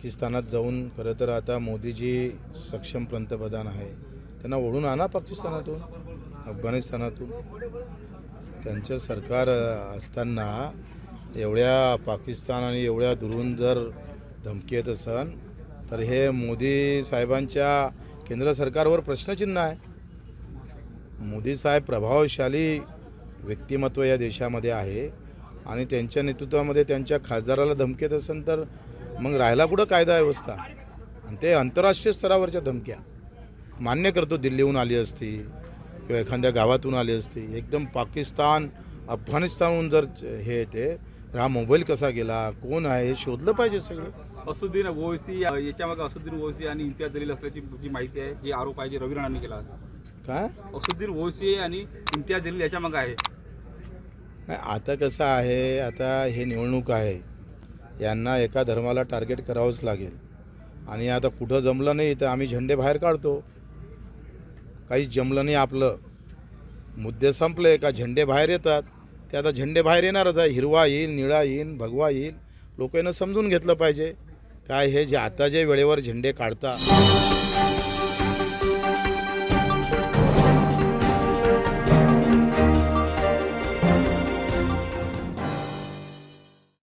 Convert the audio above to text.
पाकिस्तानात जाऊन खरं तर आता मोदीजी सक्षम पंतप्रधान आहे. त्यांना ओढून आणा पाकिस्तानातून अफगाणिस्तानातून. त्यांचं सरकार असताना एवढ्या पाकिस्तान आणि एवढ्या दुरून जर धमकी येत असन तर हे मोदी साहेबांच्या केंद्र सरकारवर प्रश्नचिन्ह आहे. मोदी साहेब प्रभावशाली व्यक्तिमत्व या देशामध्ये आहे आणि त्यांच्या नेतृत्वामध्ये त्यांच्या खासदाराला धमकी येत असेल तर मग राहायला कुठं कायदा व्यवस्था? आणि ते आंतरराष्ट्रीय स्तरावरच्या धमक्या. मान्य करतो दिल्लीहून आली असती किंवा एखाद्या गावातून आली असती. एकदम पाकिस्तान अफगाणिस्तानहून जर हे येते तर हा मोबाईल कसा गेला? कोण आहे? हे शोधलं पाहिजे सगळं. असुद्दीन ओवैसी याच्यामागे असुद्दीन ओवैसी आणि इम्तियाज जलील असल्याची जी माहिती आहे जी आरोप आहे जे रवी राणांनी केला. काय? असुद्दीन ओवैसी आणि इम्तियाज जलील याच्यामागे आहे. नाही आता कसं आहे? आता हे निवडणूक आहे. यांना एका धर्माला टार्गेट करावंच लागेल. आणि आता कुठं जमलं नाही तर आम्ही झेंडे बाहेर काढतो. काही जमलं नाही आपलं. मुद्दे संपले का झेंडे बाहेर येतात. ते आता झेंडे बाहेर येणारच आहे. हिरवा येईल निळा येईल भगवा येईल. लोकांना समजून घेतलं पाहिजे. काय हे जे आता जे वेळेवर झेंडे काढतात